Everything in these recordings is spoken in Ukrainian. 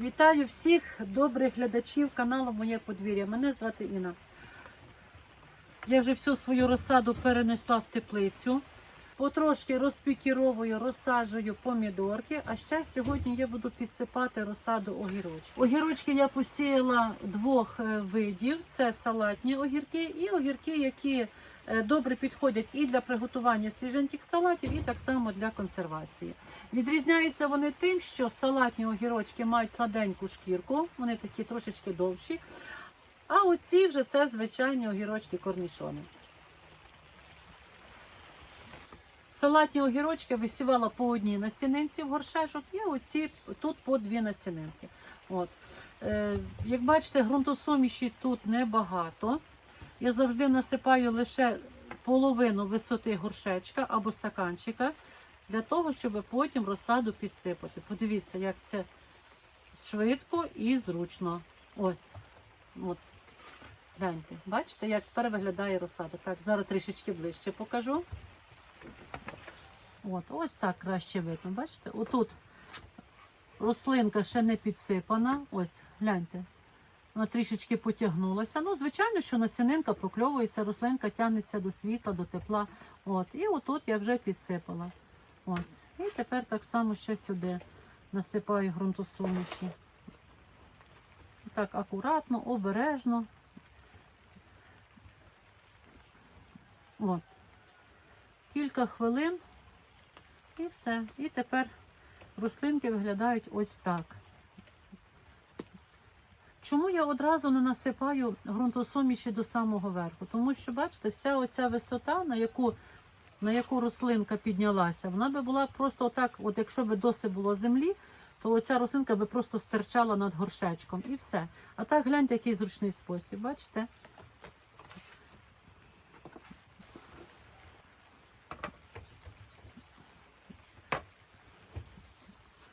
Вітаю всіх добрих глядачів каналу Моє подвір'я. Мене звати Інна. Я вже всю свою розсаду перенесла в теплицю. Потрошки розпікіровую, розсаджую помідорки. А ще сьогодні я буду підсипати розсаду огірочки. Огірочки я посіяла двох е, видів: це салатні огірки і огірки, які добре підходять і для приготування свіженьких салатів, і так само для консервації. Відрізняються вони тим, що салатні огірочки мають гладеньку шкірку, вони такі трошечки довші. А оці вже це звичайні огірочки корнішони. Салатні огірочки висівала по одній насінинці в горшечок, і оці тут по дві насінинки. От. Е, як бачите, ґрунтосуміші тут небагато. Я завжди насипаю лише половину висоти горшечка або стаканчика для того, щоб потім розсаду підсипати. Подивіться, як це швидко і зручно. Ось. От. Гляньте, бачите, як тепер виглядає розсада. Так, зараз трішечки ближче покажу. От, ось так краще видно. Бачите? Отут рослинка ще не підсипана. Ось, гляньте. Вона трішечки потягнулася. Ну, звичайно, що насінинка прокльовується, рослинка тягнеться до світла, до тепла. От. І отут я вже підсипала. Ось. І тепер так само ще сюди насипаю ґрунтосуміші. Так, акуратно, обережно. От. Кілька хвилин і все. І тепер рослинки виглядають ось так. Чому я одразу не насипаю ґрунтосуміші до самого верху? Тому що, бачите, вся оця висота, на яку, на яку рослинка піднялася, вона би була просто отак, от якщо би досить було землі, то оця рослинка би просто стирчала над горшечком і все. А так гляньте, який зручний спосіб, бачите?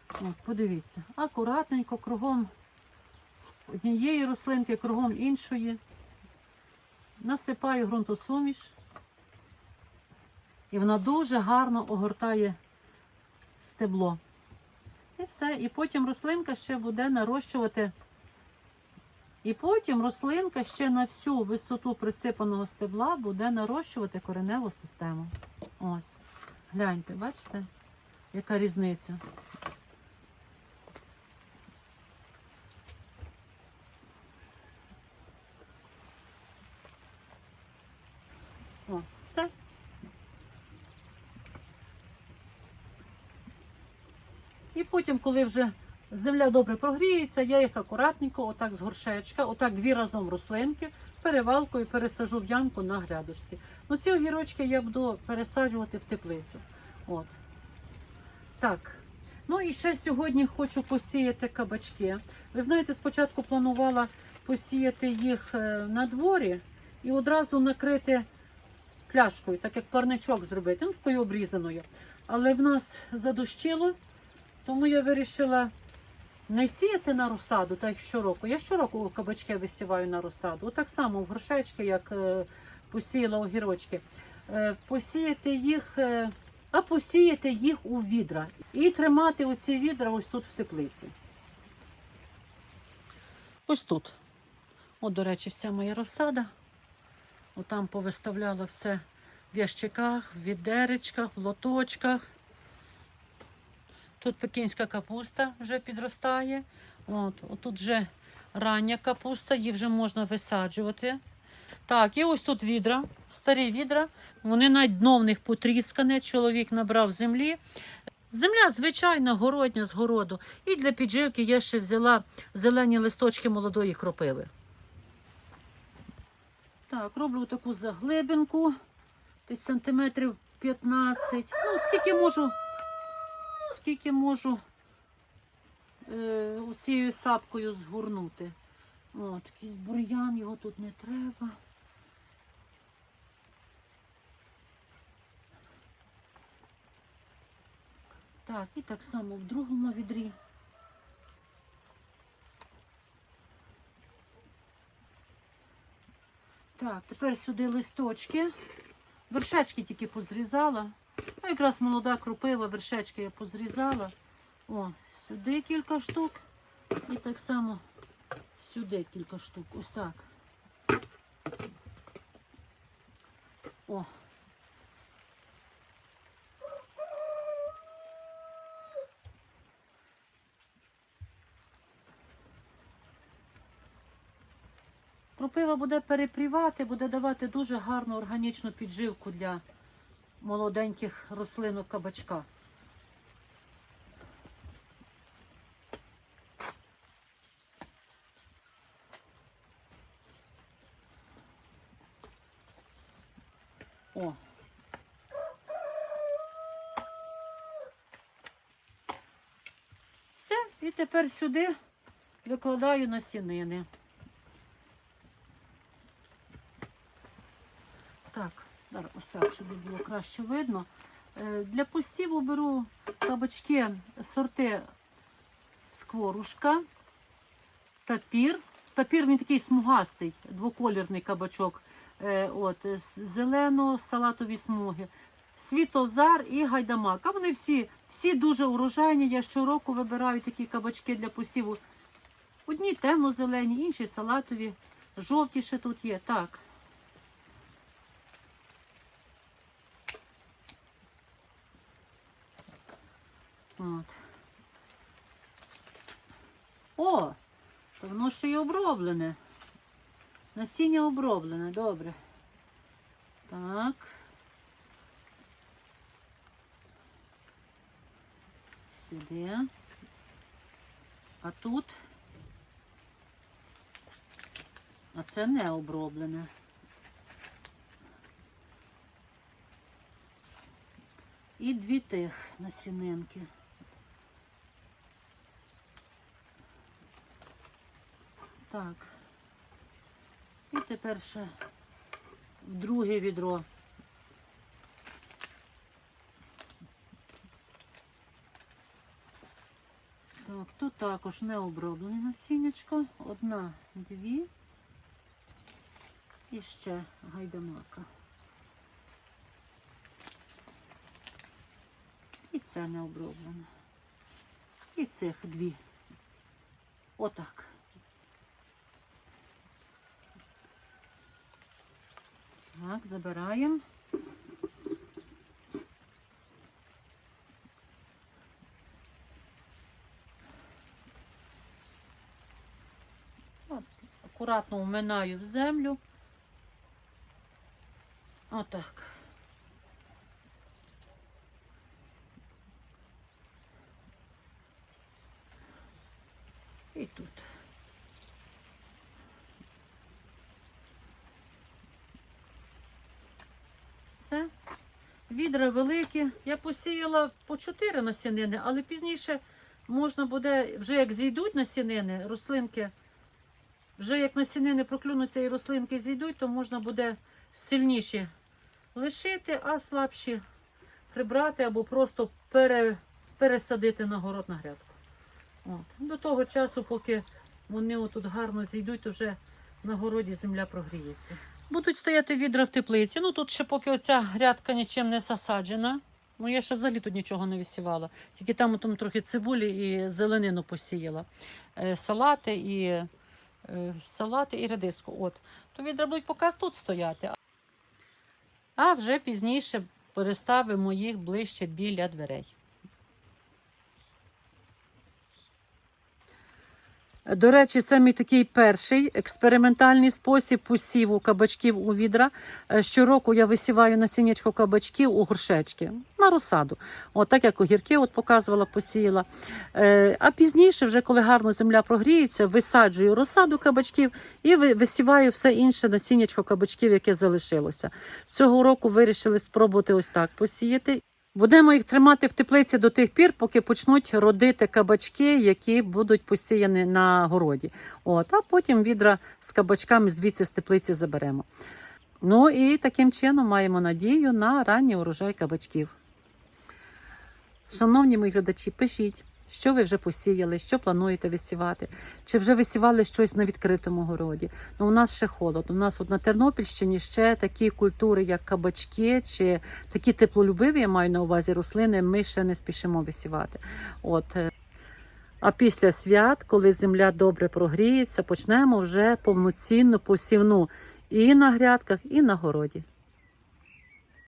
От, подивіться, акуратненько, кругом однієї рослинки, кругом іншої. Насипаю ґрунтосуміш. І вона дуже гарно огортає стебло. І все. І потім рослинка ще буде нарощувати. І потім рослинка ще на всю висоту присипаного стебла буде нарощувати кореневу систему. Ось. Гляньте, бачите, яка різниця. О, все. І потім, коли вже земля добре прогріється, я їх акуратненько, отак з горшечка, отак дві разом рослинки, перевалкою пересажу в ямку на грядочці. Ну, ці огірочки я буду пересаджувати в теплицю. От. Так. Ну і ще сьогодні хочу посіяти кабачки. Ви знаєте, спочатку планувала посіяти їх е, на дворі і одразу накрити пляшкою, так як парничок зробити, ну такою обрізаною. Але в нас задощило, тому я вирішила не сіяти на розсаду, так як щороку. Я щороку кабачки висіваю на розсаду. Так само в горшечки, як е, посіяла огірочки. Е, посіяти їх, е, а посіяти їх у відра. І тримати оці відра ось тут в теплиці. Ось тут. От, до речі, вся моя розсада. Отам повиставляла все в ящиках, в відеречках, в лоточках. Тут пекінська капуста вже підростає. От, отут вже рання капуста, її вже можна висаджувати. Так, і ось тут відра, старі відра. Вони на дно в них потріскане. Чоловік набрав землі. Земля звичайна, городня з городу. І для підживки я ще взяла зелені листочки молодої кропиви. Так, роблю таку заглибинку, десь сантиметрів 15. Ну, скільки можу, скільки можу е, цією сапкою згорнути. От, якийсь бур'ян, його тут не треба. Так, і так само в другому відрі. Так, тепер сюди листочки. Вершечки тільки позрізала. Ну, якраз молода кропива, вершечки я позрізала. О, сюди кілька штук. І так само сюди кілька штук. Ось так. О. Кропива буде перепрівати, буде давати дуже гарну органічну підживку для молоденьких рослинок кабачка. О. Все, і тепер сюди викладаю насінини. Так, ось так, щоб було краще видно. Е, Для посіву беру кабачки сорти скворушка, тапір. Тапір він такий смугастий, двоколірний кабачок. Е, От, зелено-салатові смуги. Світозар і гайдамак. А вони всі, всі дуже урожайні. Я щороку вибираю такі кабачки для посіву. Одні темно-зелені, інші салатові, жовті ще тут є. Так. От. О! То воно ще й оброблене. Насіння оброблене, добре. Так. Сюди. А тут. А це не оброблене. І дві тих насінинки. Так. І тепер ще друге відро. Так, тут також не оброблене насіннячко. Одна, дві. І ще гайдамака. І це не оброблене. І цих дві. Отак. Так, забираємо. Акуратно вминаю в землю. Отак. І тут. Все. Відра великі. Я посіяла по 4 насінини, але пізніше можна буде, вже як зійдуть насінини, рослинки, вже як насінини проклюнуться і рослинки зійдуть, то можна буде сильніші лишити, а слабші прибрати або просто пере, пересадити на город на грядку. От. До того часу, поки вони отут гарно зійдуть, то вже на городі земля прогріється. Будуть стояти відра в теплиці. Ну тут ще поки оця грядка нічим не засаджена. Ну я ще взагалі тут нічого не висівала. Тільки там, там трохи цибулі і зеленину посіяла. Е, салати і е, салати і редиску. От. То відра будуть поки тут стояти. А вже пізніше переставимо їх ближче біля дверей. До речі, мій такий перший експериментальний спосіб посіву кабачків у відра. Е, Щороку я висіваю насіннячко кабачків у горшечки на розсаду. От так як огірки от показувала, посіяла. Е, А пізніше, вже коли гарно земля прогріється, висаджую розсаду кабачків і висіваю все інше насіннячко кабачків, яке залишилося. Цього року вирішили спробувати ось так посіяти. Будемо їх тримати в теплиці до тих пір, поки почнуть родити кабачки, які будуть посіяні на городі. От, а потім відра з кабачками звідси з теплиці заберемо. Ну і таким чином маємо надію на ранній урожай кабачків. Шановні мої глядачі, пишіть, що ви вже посіяли, що плануєте висівати, чи вже висівали щось на відкритому городі. Ну, у нас ще холод. У нас от на Тернопільщині ще такі культури, як кабачки, чи такі теплолюбиві, я маю на увазі рослини, ми ще не спішимо висівати. От. е, А після свят, коли земля добре прогріється, почнемо вже повноцінну посівну і на грядках, і на городі.